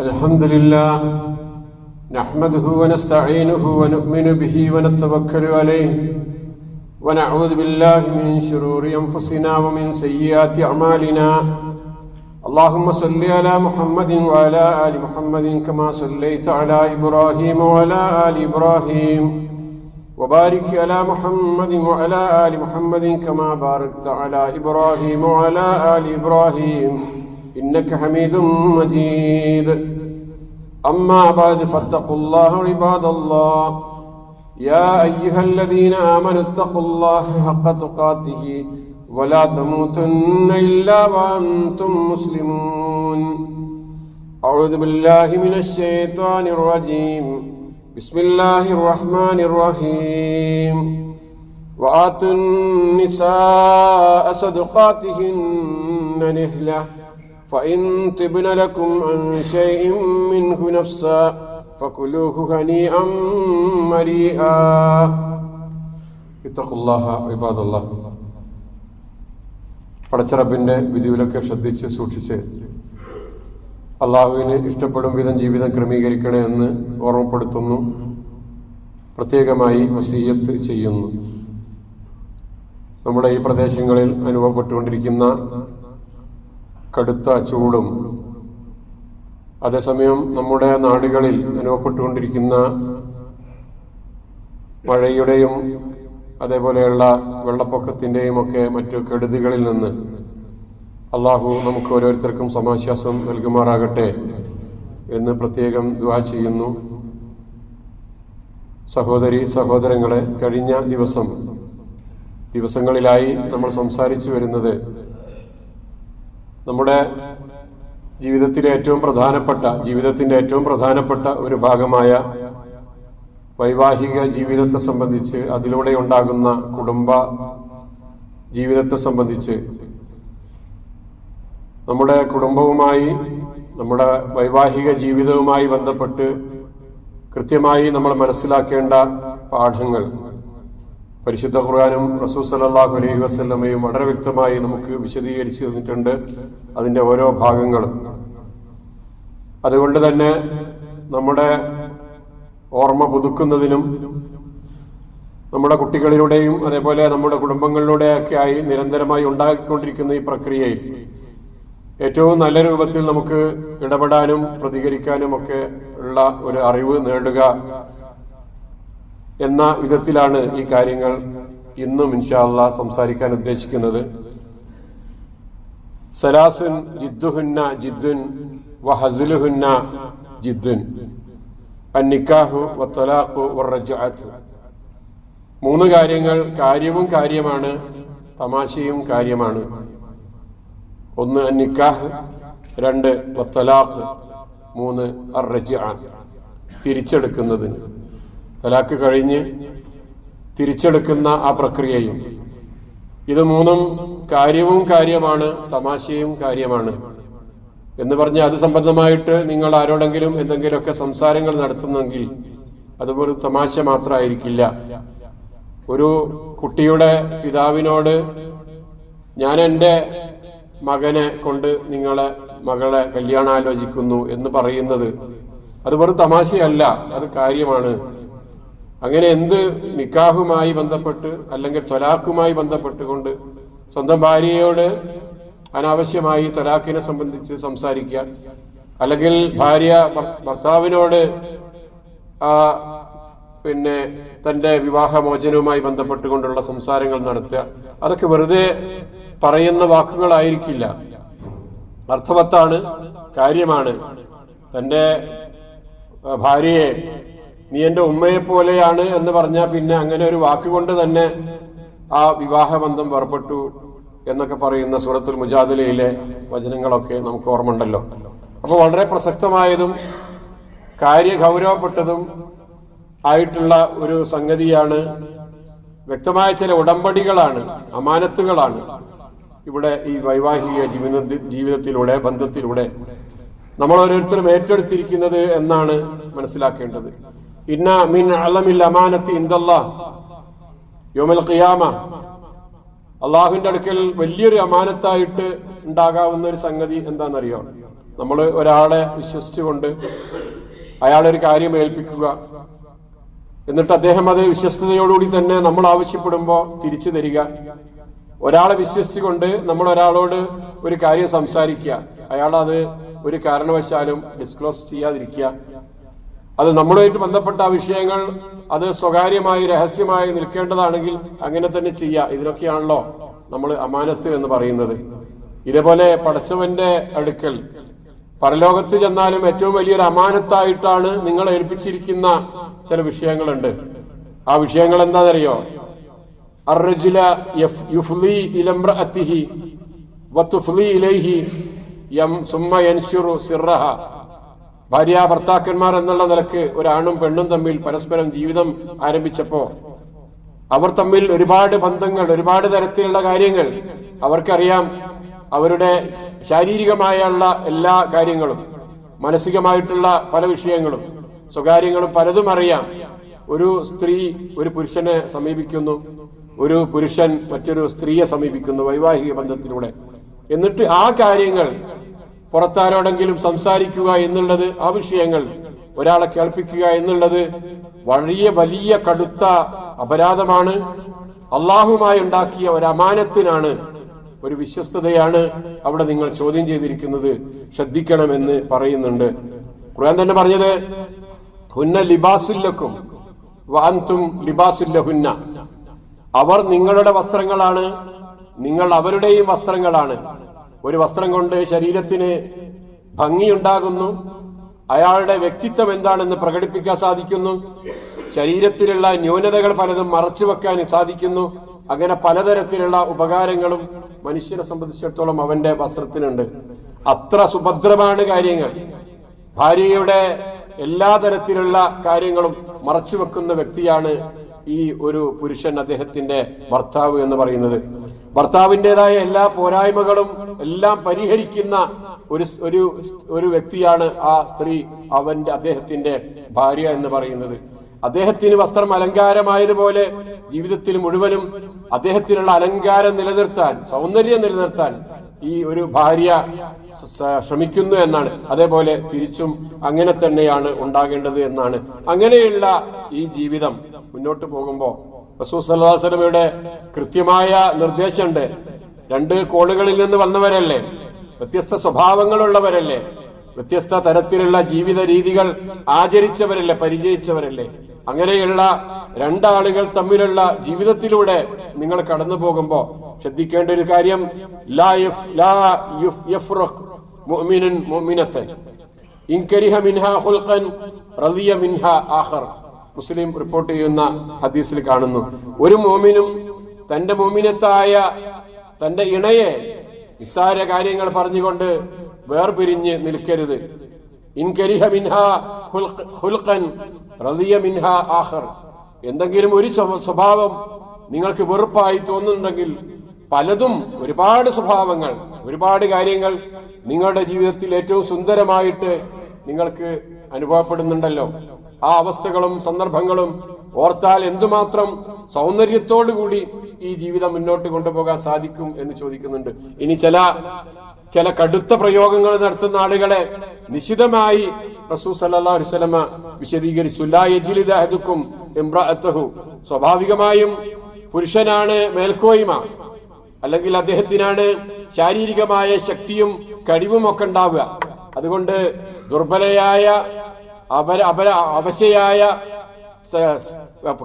الحمد لله نحمده ونستعينه ونؤمن به ونتوكل عليه ونعوذ بالله من شرور انفسنا ومن سيئات اعمالنا اللهم صل على محمد وعلى ال محمد كما صليت على ابراهيم وعلى ال ابراهيم وبارك على محمد وعلى ال محمد كما باركت على ابراهيم وعلى ال ابراهيم انك حميد مجيد أما بعد فاتقوا الله عباد الله. يا أيها الذين آمنوا اتقوا الله حق تقاته ولا تموتن إلا وأنتم مسلمون. أعوذ بالله من الشيطان الرجيم. بسم الله الرحمن الرحيم. وآتوا النساء صدقاتهن نهلة فإن طبن لكم عن شيء منه نفسا فكلوه هنيئا مريئا اتقوا الله عباد الله പടച്ചറബിന്റെ വിധിവിലൊക്കെ ശ്രദ്ധിച്ച് സൂക്ഷിച്ച് അള്ളാഹുവിന് ഇഷ്ടപ്പെടും വിധം ജീവിതം ക്രമീകരിക്കണേ എന്ന് ഓർമ്മപ്പെടുത്തുന്നു പ്രത്യേകമായി വസീയത്ത് ചെയ്യുന്നു നമ്മുടെ ഈ പ്രദേശങ്ങളിൽ അനുഭവപ്പെട്ടുകൊണ്ടിരിക്കുന്ന കടുത്ത ചൂടും. അതേസമയം നമ്മുടെ നാടുകളിൽ അനുഭവപ്പെട്ടുകൊണ്ടിരിക്കുന്ന മഴയുടെയും അതേപോലെയുള്ള വെള്ളപ്പൊക്കത്തിന്റെയും ഒക്കെ മറ്റു കെടുതികളിൽ നിന്ന് അള്ളാഹു നമുക്ക് ഓരോരുത്തർക്കും സമാശ്വാസം നൽകുമാറാകട്ടെ എന്ന് പ്രത്യേകം ദ്വാ ചെയ്യുന്നു. സഹോദരി സഹോദരങ്ങളെ കഴിഞ്ഞ ദിവസം ദിവസങ്ങളിലായി നമ്മൾ സംസാരിച്ചു വരുന്നത് നമ്മുടെ ജീവിതത്തിലെ ഏറ്റവും പ്രധാനപ്പെട്ട ജീവിതത്തിന്റെ ഏറ്റവും പ്രധാനപ്പെട്ട ഒരു ഭാഗമായ വൈവാഹിക ജീവിതത്തെ സംബന്ധിച്ച് അതിലൂടെ ഉണ്ടാകുന്ന കുടുംബ ജീവിതത്തെ സംബന്ധിച്ച് നമ്മുടെ കുടുംബവുമായി നമ്മുടെ വൈവാഹിക ജീവിതവുമായി ബന്ധപ്പെട്ട് കൃത്യമായി നമ്മൾ മനസ്സിലാക്കേണ്ട പാഠങ്ങൾ പരിശുദ്ധ ഖുർആാനും റസൂ സലാഹു അലൈഹി വസ്ലമയും വളരെ വ്യക്തമായി നമുക്ക് വിശദീകരിച്ചു തന്നിട്ടുണ്ട് അതിന്റെ ഓരോ ഭാഗങ്ങളും. അതുകൊണ്ട് തന്നെ നമ്മുടെ ഓർമ്മ പുതുക്കുന്നതിനും നമ്മുടെ കുട്ടികളിലൂടെയും അതേപോലെ നമ്മുടെ കുടുംബങ്ങളിലൂടെയൊക്കെ ആയി നിരന്തരമായി ഉണ്ടാക്കിക്കൊണ്ടിരിക്കുന്ന ഈ പ്രക്രിയയിൽ ഏറ്റവും നല്ല രൂപത്തിൽ നമുക്ക് ഇടപെടാനും പ്രതികരിക്കാനും ഒക്കെ ഉള്ള ഒരു അറിവ് നേടുക എന്ന വിധത്തിലാണ് ഈ കാര്യങ്ങൾ ഇന്നും ഇൻഷാല്ല സംസാരിക്കാൻ ഉദ്ദേശിക്കുന്നത്. സലാസുൻ ജിദ്ദുഹുന്ന ജിദ്ദുൻ വ വഹസുലുഹുന്ന ജിദ്ദുൻ. അന്നിക്കാഹു വത്തലാഖു വറജഅത്ത് മൂന്ന് കാര്യങ്ങൾ കാര്യവും കാര്യമാണ് തമാശയും കാര്യമാണ്. ഒന്ന് അന്നിക്കാഹ് രണ്ട് വത്തലാഖ് മൂന്ന് അറജ തിരിച്ചെടുക്കുന്നതിന്. തലാക്ക് കഴിഞ്ഞ് തിരിച്ചെടുക്കുന്ന ആ പ്രക്രിയയും. ഇത് മൂന്നും കാര്യവും കാര്യമാണ് തമാശയും കാര്യമാണ്. എന്ന് പറഞ്ഞ് അത് സംബന്ധമായിട്ട് നിങ്ങൾ ആരോടെങ്കിലും എന്തെങ്കിലുമൊക്കെ സംസാരങ്ങൾ നടത്തുന്നെങ്കിൽ അതുപോലെ തമാശ മാത്രമായിരിക്കില്ല. ഒരു കുട്ടിയുടെ പിതാവിനോട് ഞാൻ എന്റെ മകനെ കൊണ്ട് നിങ്ങളെ മകളെ കല്യാണം ആലോചിക്കുന്നു എന്ന് പറയുന്നത്. അത് വെറും തമാശയല്ല അത് കാര്യമാണ്. അങ്ങനെ എന്ത് നിക്കാഹുമായി ബന്ധപ്പെട്ട് അല്ലെങ്കിൽ ത്വലാഖുമായി ബന്ധപ്പെട്ടുകൊണ്ട് സ്വന്തം ഭാര്യയോട് അനാവശ്യമായി തൊലാക്കിനെ സംബന്ധിച്ച് സംസാരിക്കുക. അല്ലെങ്കിൽ ഭാര്യ ഭർത്താവിനോട് പിന്നെ തന്റെ വിവാഹമോചനവുമായി ബന്ധപ്പെട്ടുകൊണ്ടുള്ള സംസാരങ്ങൾ നടത്തുക. അതൊക്കെ വെറുതെ പറയുന്ന വാക്കുകളായിരിക്കില്ല. അർത്ഥവത്താണ് കാര്യമാണ്. തന്റെ ഭാര്യയെ നീ എന്റെ ഉമ്മയെ പോലെയാണ് എന്ന് പറഞ്ഞാൽ പിന്നെ അങ്ങനെ ഒരു വാക്കുകൊണ്ട് തന്നെ ആ വിവാഹബന്ധം വേർപെട്ടു എന്നൊക്കെ പറയുന്ന സൂറത്തുൽ മുജാദിലയിലെ വചനങ്ങളൊക്കെ നമുക്ക് ഓർമ്മയുണ്ടല്ലോ. അപ്പോൾ വളരെ പ്രസക്തമായതും കാര്യഗൗരവപ്പെട്ടതും ആയിട്ടുള്ള ഒരു സംഗതിയാണ്. വ്യക്തമായ ചില ഉടമ്പടികളാണ് അമാനത്തുകളാണ് ഇവിടെ ഈ വൈവാഹിക ജീവിത ജീവിതത്തിലൂടെ ബന്ധത്തിലൂടെ നമ്മൾ ഓരോരുത്തരും ഏറ്റെടുത്തിരിക്കുന്നത് എന്നാണ് മനസ്സിലാക്കേണ്ടത്. ഇന്ന علم അലമിൽ عند الله يوم القيامة അള്ളാഹുവിന്റെ അടുക്കൽ വലിയൊരു അമാനത്തായിട്ട് ഉണ്ടാകാവുന്ന ഒരു സംഗതി എന്താണെന്നറിയോ? നമ്മൾ ഒരാളെ വിശ്വസിച്ചുകൊണ്ട് ഒരു കാര്യം ഏൽപ്പിക്കുക. എന്നിട്ട് അദ്ദേഹം അത് വിശ്വസ്തയോടുകൂടി തന്നെ നമ്മൾ ആവശ്യപ്പെടുമ്പോൾ തിരിച്ചു തരിക. ഒരാളെ വിശ്വസിച്ചുകൊണ്ട് നമ്മൾ ഒരാളോട് ഒരു കാര്യം സംസാരിക്കുക. അയാൾ അത് ഒരു കാരണവശാലും ഡിസ്ക്ലോസ് ചെയ്യാതിരിക്കുക. അത് നമ്മളുമായിട്ട് ബന്ധപ്പെട്ട വിഷയങ്ങൾ അത് സ്വകാര്യമായി രഹസ്യമായി നിൽക്കേണ്ടതാണെങ്കിൽ അങ്ങനെ തന്നെ ചെയ്യുക ഇതിനൊക്കെയാണല്ലോ നമ്മൾ അമാനത്ത് എന്ന് പറയുന്നത്. ഇതേപോലെ പടച്ചവന്റെ അടുക്കൽ പരലോകത്ത് ചെന്നാലും ഏറ്റവും വലിയൊരു അമാനത്തായിട്ടാണ് നിങ്ങൾ ഏൽപ്പിച്ചിരിക്കുന്ന ചില വിഷയങ്ങളുണ്ട്. ആ വിഷയങ്ങൾ എന്താണെന്നറിയോ? ഇലംറഅത്തിഹി വത്തുഫ്ലി ഇലൈഹി യം സുമ്മ യൻശുറു സിർറഹ. ഭാര്യ ഭർത്താക്കന്മാർ എന്നുള്ള നിലയ്ക്ക് ഒരാണും പെണ്ണും തമ്മിൽ പരസ്പരം ജീവിതം ആരംഭിച്ചപ്പോ അവർ തമ്മിൽ ഒരുപാട് ബന്ധങ്ങൾ ഒരുപാട് തരത്തിലുള്ള കാര്യങ്ങൾ അവർക്കറിയാം. അവരുടെ ശാരീരികമായുള്ള എല്ലാ കാര്യങ്ങളും മാനസികമായിട്ടുള്ള പല വിഷയങ്ങളും സ്വകാര്യങ്ങളും പലതും അറിയാം. ഒരു സ്ത്രീ ഒരു പുരുഷനെ സമീപിക്കുന്നു ഒരു പുരുഷൻ മറ്റൊരു സ്ത്രീയെ സമീപിക്കുന്നു വൈവാഹിക ബന്ധത്തിലൂടെ. എന്നിട്ട് ആ കാര്യങ്ങൾ പുറത്താരോടെങ്കിലും സംസാരിക്കുക എന്നുള്ളത് ആ വിഷയങ്ങൾ ഒരാളെ കേൾപ്പിക്കുക എന്നുള്ളത് വലിയ വലിയ കടുത്ത അപരാധമാണ്. അള്ളാഹുമായി ഉണ്ടാക്കിയ ഒരു അമാനത്തിനാണ് ഒരു വിശ്വസ്തതയാണ് അവിടെ നിങ്ങൾ ചോദ്യം ചെയ്തിരിക്കുന്നത്. ശ്രദ്ധിക്കണമെന്ന് പറയുന്നുണ്ട്. ഖുർആൻ തന്നെ പറഞ്ഞത് ഹുന്ന ലിബാസുല്ലക്കും വാൻതും ലിബാസുല്ലഹുന്ന അവർ നിങ്ങളുടെ വസ്ത്രങ്ങളാണ് നിങ്ങൾ അവരുടെയും വസ്ത്രങ്ങളാണ്. ഒരു വസ്ത്രം കൊണ്ട് ശരീരത്തിന് ഭംഗിയുണ്ടാകുന്നു. അയാളുടെ വ്യക്തിത്വം എന്താണെന്ന് പ്രകടിപ്പിക്കാൻ സാധിക്കുന്നു. ശരീരത്തിലുള്ള ന്യൂനതകൾ പലതും മറച്ചു വെക്കാൻ സാധിക്കുന്നു. അങ്ങനെ പലതരത്തിലുള്ള ഉപകാരങ്ങളും മനുഷ്യരെ സംബന്ധിച്ചിടത്തോളം അവന്റെ വസ്ത്രത്തിനുണ്ട്. അത്ര സുഭദ്രമാണ് കാര്യങ്ങൾ. ഭാര്യയുടെ എല്ലാ തരത്തിലുള്ള കാര്യങ്ങളും മറച്ചു വെക്കുന്ന വ്യക്തിയാണ് ഈ ഒരു പുരുഷൻ അദ്ദേഹത്തിന്റെ ഭർത്താവ് എന്ന് പറയുന്നത്. ഭർത്താവിന്റെതായ എല്ലാ പോരായ്മകളും എല്ലാം പരിഹരിക്കുന്ന ഒരു ഒരു ഒരു വ്യക്തിയാണ് ആ സ്ത്രീ അവന്റെ അദ്ദേഹത്തിന്റെ ഭാര്യ എന്ന് പറയുന്നത്. അദ്ദേഹത്തിന് വസ്ത്രം അലങ്കാരമായതുപോലെ ജീവിതത്തിൽ മുഴുവനും അദ്ദേഹത്തിനുള്ള അലങ്കാരം നിലനിർത്താൻ സൗന്ദര്യം നിലനിർത്താൻ ഈ ഒരു ഭാര്യ ശ്രമിക്കുന്നു എന്നാണ്. അതേപോലെ തിരിച്ചും അങ്ങനെ തന്നെയാണ് ഉണ്ടാകേണ്ടത് എന്നാണ്. അങ്ങനെയുള്ള ഈ ജീവിതം മുന്നോട്ട് പോകുമ്പോൾ റസൂൽ വസല്ലമയുടെ കൃത്യമായ നിർദ്ദേശമുണ്ട്. രണ്ട് കോളുകളിൽ നിന്ന് വന്നവരല്ലേ? വ്യത്യസ്ത സ്വഭാവങ്ങളുള്ളവരല്ലേ? വ്യത്യസ്ത തരത്തിലുള്ള ജീവിത രീതികൾ ആചരിച്ചവരല്ലേ? പരിചയിച്ചവരല്ലേ? അങ്ങനെയുള്ള രണ്ടാളുകൾ തമ്മിലുള്ള ജീവിതത്തിലൂടെ നിങ്ങൾ കടന്നു പോകുമ്പോൾ ശ്രദ്ധിക്കേണ്ട ഒരു കാര്യം മുസ്ലിം റിപ്പോർട്ട് ചെയ്യുന്ന ഹദീസിൽ കാണുന്നു. ഒരു മോമിനും തന്റെ മോമിനത്തായ തന്റെ ഇണയെ നിസ്സാര കാര്യങ്ങൾ പറഞ്ഞുകൊണ്ട് വേർപിരിഞ്ഞ് നിൽക്കരുത്. എന്തെങ്കിലും ഒരു സ്വഭാവം നിങ്ങൾക്ക് വെറുപ്പായി തോന്നുന്നുണ്ടെങ്കിൽ പലതും ഒരുപാട് സ്വഭാവങ്ങൾ ഒരുപാട് കാര്യങ്ങൾ നിങ്ങളുടെ ജീവിതത്തിൽ ഏറ്റവും സുന്ദരമായിട്ട് നിങ്ങൾക്ക് അനുഭവപ്പെടുന്നുണ്ടല്ലോ. ആ അവസ്ഥകളും സന്ദർഭങ്ങളും ഓർത്താൽ എന്തുമാത്രം സൗന്ദര്യത്തോടുകൂടി ഈ ജീവിതം മുന്നോട്ട് കൊണ്ടുപോകാൻ സാധിക്കും എന്ന് ചോദിക്കുന്നുണ്ട്. ഇനി ചില ചില കടുത്ത പ്രയോഗങ്ങൾ നടത്തുന്ന ആളുകളെ നിശിതമായി റസൂ വസല്ലമ വിശദീകരിച്ചു. ലാ യജ്ലിദ അഹദുക്കും ഇംറഅത്തഹു. സ്വാഭാവികമായും പുരുഷനാണ് മേൽക്കോയ്മ. അല്ലെങ്കിൽ അദ്ദേഹത്തിനാണ് ശാരീരികമായ ശക്തിയും കഴിവും ഒക്കെ ഉണ്ടാവുക. അതുകൊണ്ട് ദുർബലയായ അപര അപര അവശയായ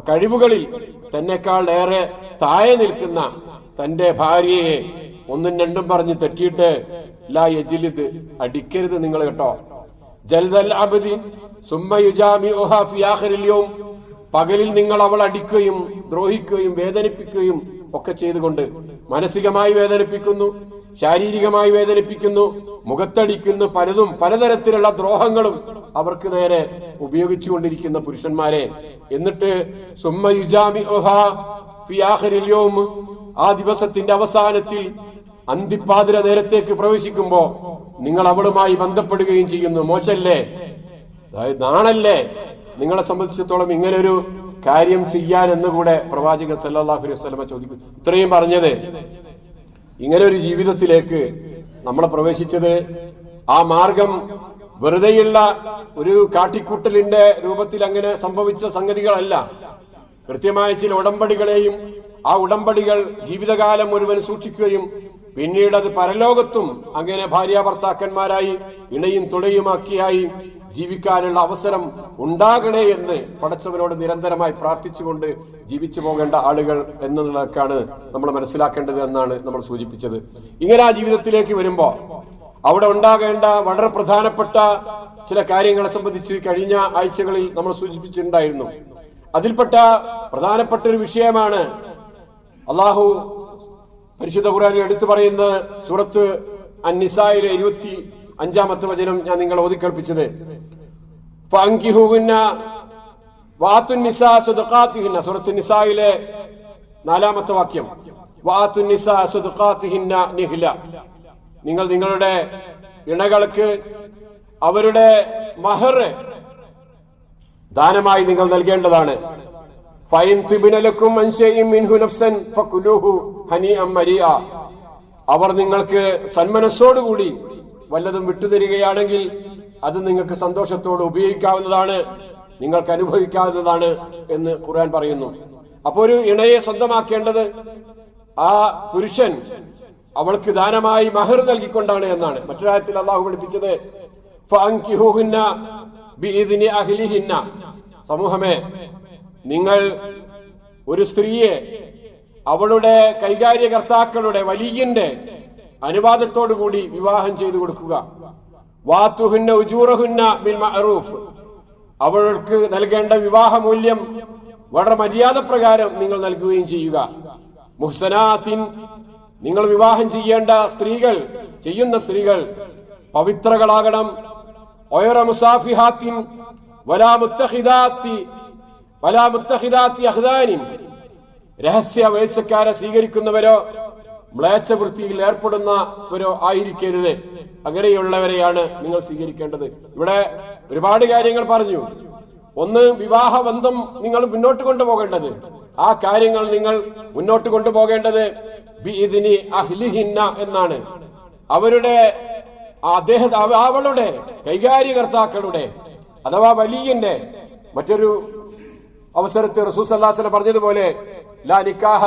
കഴിവുകളിൽ തന്നെക്കാൾ ഏറെ താഴെ നിൽക്കുന്ന തന്റെ ഭാര്യയെ ഒന്നും രണ്ടും പറഞ്ഞ് തെറ്റിയിട്ട് ലാ യജിലിത് അടിക്കരുത് നിങ്ങൾ കേട്ടോ. ജൽദൽ അബദി സുമ്മയുജാമി ആഖിറിൽ പകലിൽ നിങ്ങൾ അവൾ അടിക്കുകയും ദ്രോഹിക്കുകയും വേദനിപ്പിക്കുകയും ഒക്കെ ചെയ്തുകൊണ്ട് മാനസികമായി വേദനിപ്പിക്കുന്നു. ശാരീരികമായി വേദനിപ്പിക്കുന്നു മുഖത്തടിക്കുന്നു പലതും പലതരത്തിലുള്ള ദ്രോഹങ്ങളും അവർക്ക് നേരെ ഉപയോഗിച്ചുകൊണ്ടിരിക്കുന്ന പുരുഷന്മാരെ. എന്നിട്ട് ആ ദിവസത്തിന്റെ അവസാനത്തിൽ അന്തിപ്പാതിര നേരത്തേക്ക് പ്രവേശിക്കുമ്പോ നിങ്ങൾ അവളുമായി ബന്ധപ്പെടുകയും ചെയ്യുന്നു. മോശല്ലേ? അതായത് നാണല്ലേ? നിങ്ങളെ സംബന്ധിച്ചിടത്തോളം ഇങ്ങനെ ഒരു കാര്യം ചെയ്യാൻ എന്ന് കൂടെ പ്രവാചകൻ സല്ലല്ലാഹു അലൈഹി വസല്ലമ ചോദിക്കും ഇത്രയും പറഞ്ഞത്. ഇങ്ങനെ ഒരു ജീവിതത്തിലേക്ക് നമ്മളെ പ്രവേശിച്ചത് ആ മാർഗം വെറുതെയുള്ള ഒരു കാട്ടിക്കൂട്ടലിന്റെ രൂപത്തിൽ അങ്ങനെ സംഭവിച്ച സംഗതികളല്ല. കൃത്യമായ ചില ഉടമ്പടികളെയും ആ ഉടമ്പടികൾ ജീവിതകാലം മുഴുവൻ സൂക്ഷിക്കുകയും പിന്നീട് അത് പരലോകത്തും അങ്ങനെ ഭാര്യ ഭർത്താക്കന്മാരായി ഇണയും തുണയുമാക്കിയായി ജീവിക്കാനുള്ള അവസരം ഉണ്ടാകണേ എന്ന് പടച്ചവനോട് നിരന്തരമായി പ്രാർത്ഥിച്ചുകൊണ്ട് ജീവിച്ചു പോകേണ്ട ആളുകൾ എന്നുള്ളതൊക്കെയാണ് നമ്മൾ മനസ്സിലാക്കേണ്ടത് എന്നാണ് നമ്മൾ സൂചിപ്പിച്ചത്. ഇങ്ങനെ ആ ജീവിതത്തിലേക്ക് വരുമ്പോൾ അവിടെ ഉണ്ടാകേണ്ട വളരെ പ്രധാനപ്പെട്ട ചില കാര്യങ്ങളെ സംബന്ധിച്ച് കഴിഞ്ഞ ആഴ്ചകളിൽ നമ്മൾ സൂചിപ്പിച്ചിട്ടുണ്ടായിരുന്നു. അതിൽപ്പെട്ട പ്രധാനപ്പെട്ട ഒരു വിഷയമാണ് അള്ളാഹു പരിശുദ്ധ ഖുറാനിൽ എടുത്തു പറയുന്നത് സൂറത്ത് അന്നിസായിലെ ഇരുപത്തി അഞ്ചാമത്തെ വചനം ഞാൻ നിങ്ങൾ ഓതിക്കൽപ്പിച്ചത് നിസായിലെ നാലാമത്തെ വാക്യം. നിങ്ങൾ നിങ്ങളുടെ ഇണകൾക്ക് അവരുടെ മഹർ ദാനമായി നിങ്ങൾ നൽകേണ്ടതാണ്. അവർ നിങ്ങൾക്ക് സന്മനസ്സോടുകൂടി വല്ലതും വിട്ടുതരികയാണെങ്കിൽ അത് നിങ്ങൾക്ക് സന്തോഷത്തോടെ ഉപയോഗിക്കാവുന്നതാണ് നിങ്ങൾക്ക് അനുഭവിക്കാവുന്നതാണ് എന്ന് ഖുർആൻ പറയുന്നു. അപ്പോൾ ഒരു ഇണയെ സ്വന്തമാക്കേണ്ടത് ആ പുരുഷൻ അവൾക്ക് ദാനമായി മഹർ നൽകിക്കൊണ്ടാണ് എന്നാണ്. മറ്റൊരായത്തിൽ അള്ളാഹു പഠിപ്പിച്ചത് സമൂഹമേ നിങ്ങൾ ഒരു സ്ത്രീയെ അവളുടെ കൈകാര്യകർത്താക്കളുടെ വലിയന്റെ അനുവാദത്തോടു കൂടി വിവാഹം ചെയ്തു കൊടുക്കുക. ബിൽ മഅറൂഫ്. അവൾക്ക് നൽകേണ്ട വിവാഹ മൂല്യം വളരെ മര്യാദ പ്രകാരം നിങ്ങൾ നൽകുകയും ചെയ്യുക. മുഹ്സനാത്തിൻ നിങ്ങൾ വിവാഹം ചെയ്യേണ്ട സ്ത്രീകൾ ചെയ്യുന്ന സ്ത്രീകൾ പവിത്രകളാകണം. ഒയറ മുസാഫിഹാത്തിൻ വലാ വലാ അഹ്ദാനിൻ. രഹസ്യ വേഴ്ചക്കാരെ സ്വീകരിക്കുന്നവരോ മ്ലേച്ഛ വൃത്തിയിൽ ഏർപ്പെടുന്നവരോ ആയിരിക്കരുത്. അങ്ങനെയുള്ളവരെയാണ് നിങ്ങൾ സ്വീകരിക്കേണ്ടത്. ഇവിടെ ഒരുപാട് കാര്യങ്ങൾ പറഞ്ഞു. ഒന്ന് വിവാഹ ബന്ധം നിങ്ങൾ മുന്നോട്ട് കൊണ്ടുപോകേണ്ടത്. ആ കാര്യങ്ങൾ നിങ്ങൾ മുന്നോട്ട് കൊണ്ടുപോകേണ്ടത് എന്നാണ്. അവരുടെ അദ്ദേഹ അവളുടെ കൈകാര്യകർത്താക്കളുടെ അഥവാ വലിയന്റെ മറ്റൊരു അവസരത്തിൽ റസൂസ് അല്ലാസ്ല പറഞ്ഞതുപോലെ ലാ നിക്കാഹ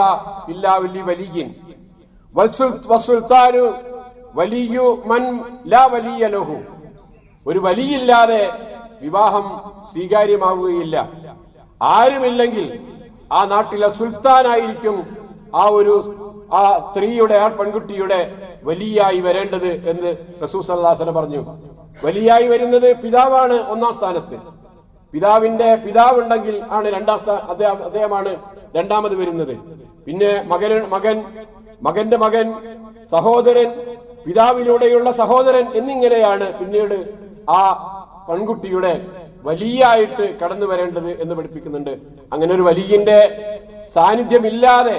ഇല്ലാ വലിയ വലിയൻ. വലിയു മൻ ലാ വലിയ ലഹു. ഒരു വലിയില്ലാതെ വിവാഹം സ്വീകാര്യമാവുകയില്ല. ആരുമില്ലെങ്കിൽ ആ നാട്ടിലെ സുൽത്താനായിരിക്കും ആ ഒരു ആ സ്ത്രീയുടെ ആ പെൺകുട്ടിയുടെ വലിയായി വരേണ്ടത് എന്ന് റസൂസ് അല്ലാസന പറഞ്ഞു. വലിയായി വരുന്നത് പിതാവാണ് ഒന്നാം സ്ഥാനത്ത്. പിതാവിന്റെ പിതാവുണ്ടെങ്കിൽ ആണ് രണ്ടാം സ്ഥാ അദ്ദേഹം അദ്ദേഹമാണ് രണ്ടാമത് വരുന്നത്. പിന്നെ മകൻ മകൻ മകന്റെ മകൻ സഹോദരൻ പിതാവിലൂടെയുള്ള സഹോദരൻ എന്നിങ്ങനെയാണ് പിന്നീട് ആ പെൺകുട്ടിയുടെ വലിയായിട്ട് കടന്നു വരേണ്ടത് എന്ന് പഠിപ്പിക്കുന്നുണ്ട്. അങ്ങനെ ഒരു വലിയന്റെ സാന്നിധ്യമില്ലാതെ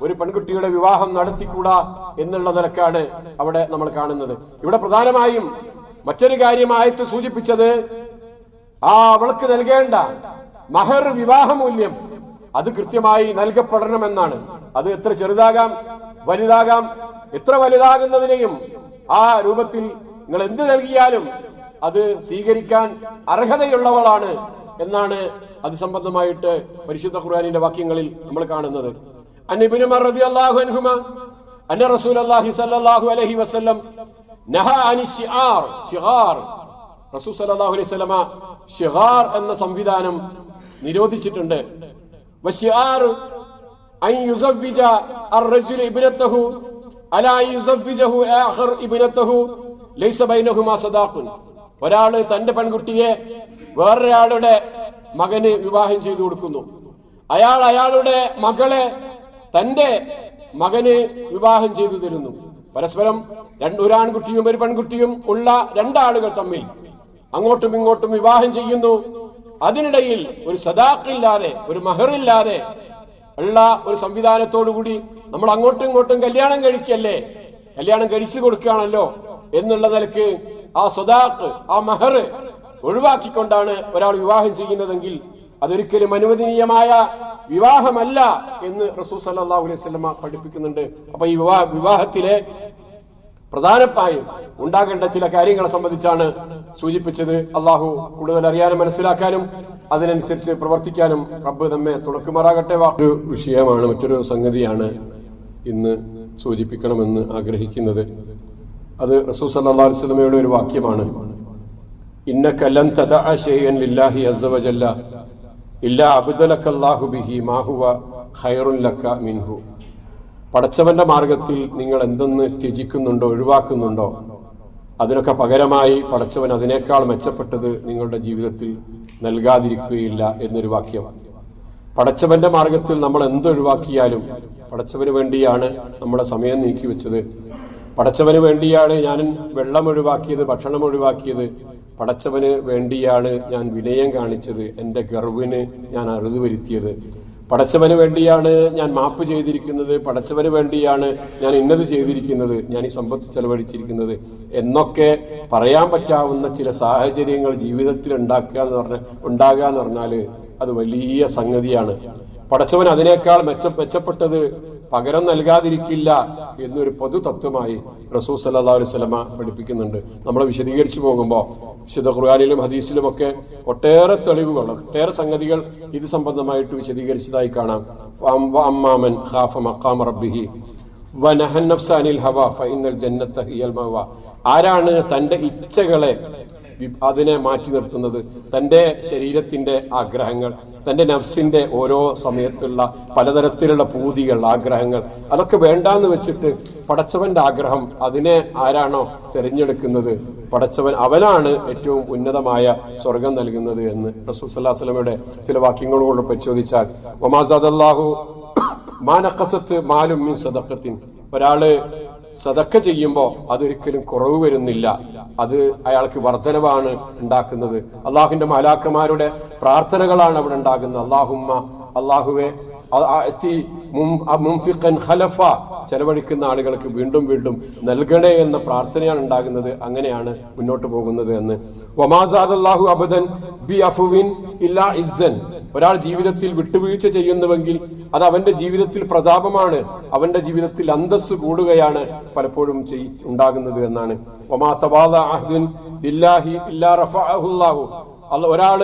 ഒരു പെൺകുട്ടിയുടെ വിവാഹം നടത്തിക്കൂടാ എന്നുള്ള നിലക്കാണ് അവിടെ നമ്മൾ കാണുന്നത്. ഇവിടെ പ്രധാനമായും മറ്റൊരു കാര്യമായിട്ട് സൂചിപ്പിച്ചത് ആ അവൾക്ക് നൽകേണ്ട മഹർ വിവാഹമൂല്യം അത് കൃത്യമായി നൽകപ്പെടണമെന്നാണ്. അത് എത്ര ചെറുതാകാം വലുതാകാം എത്ര വലുതാകുന്നതിനെയും ആ രൂപത്തിൽ നിങ്ങൾ എന്ത് നൽകിയാലും അത് സ്വീകരിക്കാൻ അർഹതയുള്ളവളാണ് എന്നാണ് അത് സംബന്ധമായിട്ട് പരിശുദ്ധ ഖുർആാനിന്റെ വാക്യങ്ങളിൽ നമ്മൾ കാണുന്നത്. അന്ന അലൈഹി വസല്ലം നഹ അനി ശിആർ ശിഗാർ അലൈഹി ശിഗാർ എന്ന സംവിധാനം നിരോധിച്ചിട്ടുണ്ട്. ഒരാൾ തന്റെ പെൺകുട്ടിയെ വേറൊരാളുടെ മകന് വിവാഹം ചെയ്തു കൊടുക്കുന്നു. അയാൾ അയാളുടെ മകളെ തന്റെ മകന് വിവാഹം ചെയ്തു തരുന്നു. പരസ്പരം രണ്ട് ഒരു ആൺകുട്ടിയും ഒരു പെൺകുട്ടിയും ഉള്ള രണ്ടാളുകൾ തമ്മിൽ അങ്ങോട്ടും ഇങ്ങോട്ടും വിവാഹം ചെയ്യുന്നു. അതിനിടയിൽ ഒരു സദാഖില്ലാതെ ഒരു മഹറില്ലാതെ ഉള്ള ഒരു സംവിധാനത്തോടുകൂടി നമ്മൾ അങ്ങോട്ടും ഇങ്ങോട്ടും കല്യാണം കഴിക്കല്ലേ? കല്യാണം കഴിച്ചു കൊടുക്കുകയാണല്ലോ എന്നുള്ള നിലയ്ക്ക് ആ സദാക്ക് ആ മഹർ ഒഴിവാക്കിക്കൊണ്ടാണ് ഒരാൾ വിവാഹം ചെയ്യുന്നതെങ്കിൽ അതൊരിക്കലും അനുവദനീയമായ വിവാഹമല്ല എന്ന് റസൂൽ സല്ലല്ലാഹു അലൈഹി പഠിപ്പിക്കുന്നുണ്ട്. അപ്പൊ ഈ വിവാഹ വിവാഹത്തിലെ പ്രധാനമായും ഉണ്ടാകേണ്ട ചില കാര്യങ്ങളെ സംബന്ധിച്ചാണ് സൂചിപ്പിച്ചത്. അള്ളാഹു കൂടുതൽ അറിയാനും മനസ്സിലാക്കാനും അതിനനുസരിച്ച് പ്രവർത്തിക്കാനും റബ്ബ് നമ്മെ തുടക്കുമാറാകട്ടെ. ഒരു വിഷയമാണ് മറ്റൊരു സംഗതിയാണ് ഇന്ന് സൂചിപ്പിക്കണമെന്ന് ആഗ്രഹിക്കുന്നത്. അത് റസൂൽ സല്ലല്ലാഹു അലൈഹി വസല്ലമയുടെ ഒരു വാക്യമാണ്. ഇന്നക പടച്ചവന്റെ മാർഗത്തിൽ നിങ്ങൾ എന്തെന്ന് ത്യജിക്കുന്നുണ്ടോ ഒഴിവാക്കുന്നുണ്ടോ? അതിനൊക്കെ പകരമായി പടച്ചവൻ അതിനേക്കാൾ മെച്ചപ്പെട്ടത് നിങ്ങളുടെ ജീവിതത്തിൽ നൽകാതിരിക്കുകയില്ല എന്നൊരു വാക്യം. പടച്ചവന്റെ മാർഗത്തിൽ നമ്മൾ എന്തൊഴിവാക്കിയാലും പടച്ചവന് വേണ്ടിയാണ് നമ്മുടെ സമയം നീക്കി വെച്ചത്. പടച്ചവന് വേണ്ടിയാണ് ഞാൻ വെള്ളം ഒഴിവാക്കിയത് ഭക്ഷണം ഒഴിവാക്കിയത്. പടച്ചവന് വേണ്ടിയാണ് ഞാൻ വിനയം കാണിച്ചത് എന്റെ ഗർവിന് ഞാൻ അറുതു വരുത്തിയത് പടച്ചവന് വേണ്ടിയാണ് ഞാൻ മാപ്പ് ചെയ്തിരിക്കുന്നത് പടച്ചവന് വേണ്ടിയാണ് ഞാൻ ഇന്നത് ചെയ്തിരിക്കുന്നത് ഞാൻ ഈ സമ്പത്ത് ചെലവഴിച്ചിരിക്കുന്നത് എന്നൊക്കെ പറയാൻ പറ്റാവുന്ന ചില സാഹചര്യങ്ങൾ ജീവിതത്തിൽ ഉണ്ടാക്കുക എന്ന് പറഞ്ഞ ഉണ്ടാകുക എന്ന് പറഞ്ഞാൽ അത് വലിയ സംഗതിയാണ്. പടച്ചവൻ അതിനേക്കാൾ മെച്ച മെച്ചപ്പെട്ടത് പകരം നൽകാതിരിക്കില്ല എന്നൊരു പൊതു തത്വമായി റസൂ സല്ലാ അലൈഹി സ്വലമ പഠിപ്പിക്കുന്നുണ്ട്. നമ്മൾ വിശദീകരിച്ചു പോകുമ്പോൾ വിശുദ്ധ ഖുർആാനിലും ഹദീസിലും ഒക്കെ ഒട്ടേറെ തെളിവുകൾ ഒട്ടേറെ സംഗതികൾ ഇത് സംബന്ധമായിട്ട് വിശദീകരിച്ചതായി കാണാം. ഖാഫ റബ്ബിഹി ആരാണ് തന്റെ ഇച്ഛകളെ അതിനെ മാറ്റി നിർത്തുന്നത്? തന്റെ ശരീരത്തിന്റെ ആഗ്രഹങ്ങൾ തന്റെ നഫ്സിന്റെ ഓരോ സമയത്തുള്ള പലതരത്തിലുള്ള പൂതികൾ ആഗ്രഹങ്ങൾ അതൊക്കെ വേണ്ടാന്ന് വെച്ചിട്ട് പടച്ചവന്റെ ആഗ്രഹം അതിനെ ആരാണോ തിരഞ്ഞെടുക്കുന്നത്? പടച്ചവൻ അവനാണ് ഏറ്റവും ഉന്നതമായ സ്വർഗം നൽകുന്നത് എന്ന് റസൂൽ വസ്ലമയുടെ ചില വാക്യങ്ങളോട് പരിശോധിച്ചാൽ ഒമാസാദ് അള്ളാഹു മാനക്കസത്ത് മാലും സദക്കത്തിൻ ഒരാൾ സദക്ക ചെയ്യുമ്പോൾ അതൊരിക്കലും കുറവ് വരുന്നില്ല. അത് അയാൾക്ക് വർധനവാണ് ഉണ്ടാക്കുന്നത്. അള്ളാഹുവിന്റെ മാലാക്കന്മാരുടെ പ്രാർത്ഥനകളാണ് അവിടെ ഉണ്ടാകുന്നത്. അള്ളാഹുമ്മ അള്ളാഹുവെ ഖലഫ ചെലവഴിക്കുന്ന ആളുകൾക്ക് വീണ്ടും വീണ്ടും നൽകണേ എന്ന പ്രാർത്ഥനയാണ് ഉണ്ടാകുന്നത്. അങ്ങനെയാണ് മുന്നോട്ട് പോകുന്നത് എന്ന്. ഒമാസാദ് അബദൻ ബി അഫുവിൻ ഇല്ലാ ഇസ്സൻ. ഒരാൾ ജീവിതത്തിൽ വിട്ടുവീഴ്ച ചെയ്യുന്നുവെങ്കിൽ അത് അവന്റെ ജീവിതത്തിൽ പ്രതാപമാണ് അവന്റെ ജീവിതത്തിൽ അന്തസ് കൂടുകയാണ് പലപ്പോഴും ഉണ്ടാകുന്നത് എന്നാണ്. ഒരാൾ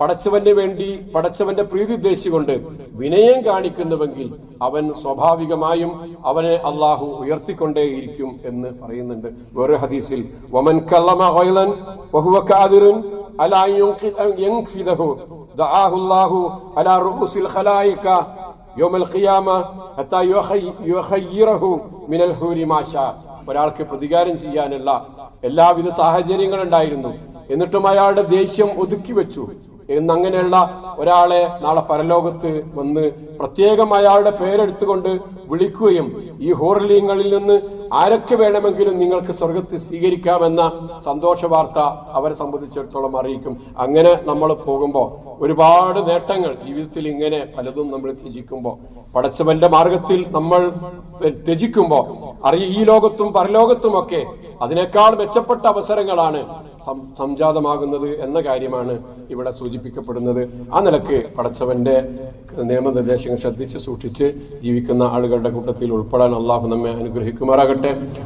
പടച്ചവന് വേണ്ടി പടച്ചവന്റെ പ്രീതി ഉദ്ദേശിച്ചുകൊണ്ട് വിനയം കാണിക്കുന്നുവെങ്കിൽ അവൻ സ്വാഭാവികമായും അവനെ അള്ളാഹു ഉയർത്തിക്കൊണ്ടേയിരിക്കും എന്ന് പറയുന്നുണ്ട്. വേറെ ഹദീസിൽ വമൻ കല്ലമ الله على رؤوس അലാ يوم القيامة حتى يخيره من റൂസിൽ ഖലായിക شاء ഒരാൾക്ക് പ്രതികാരം ചെയ്യാനുള്ള എല്ലാവിധ സാഹചര്യങ്ങളും ഉണ്ടായിരുന്നു എന്നിട്ടും അയാളുടെ ദേഷ്യം ഒതുക്കി വെച്ചു. എന്നങ്ങനെയുള്ള ഒരാളെ നാളെ പരലോകത്ത് വന്ന് പ്രത്യേകം അയാളുടെ പേരെടുത്തുകൊണ്ട് വിളിക്കുകയും ഈ ഹോർലിംഗങ്ങളിൽ നിന്ന് ആരൊക്കെ വേണമെങ്കിലും നിങ്ങൾക്ക് സ്വർഗത്തിൽ സ്വീകരിക്കാമെന്ന സന്തോഷ വാർത്ത അവരെ സംബന്ധിച്ചിടത്തോളം അറിയിക്കും. അങ്ങനെ നമ്മൾ പോകുമ്പോൾ ഒരുപാട് നേട്ടങ്ങൾ ജീവിതത്തിൽ ഇങ്ങനെ പലതും നമ്മൾ ത്യജിക്കുമ്പോൾ പടച്ചവന്റെ മാർഗത്തിൽ നമ്മൾ ത്യജിക്കുമ്പോൾ അറിയ ഈ ലോകത്തും പരലോകത്തുമൊക്കെ അതിനേക്കാൾ മെച്ചപ്പെട്ട അവസരങ്ങളാണ് സംജാതമാകുന്നത് എന്ന കാര്യമാണ് ഇവിടെ സൂചിപ്പിക്കപ്പെടുന്നത്. ആ നിലയ്ക്ക് പടച്ചവന്റെ നിയമനിർദ്ദേശങ്ങൾ ശ്രദ്ധിച്ച് സൂക്ഷിച്ച് ജീവിക്കുന്ന ആളുകളുടെ കൂട്ടത്തിൽ ഉൾപ്പെടാൻ അള്ളാഹു നമ്മെ അനുഗ്രഹിക്കുമാറാകട്ടെ. content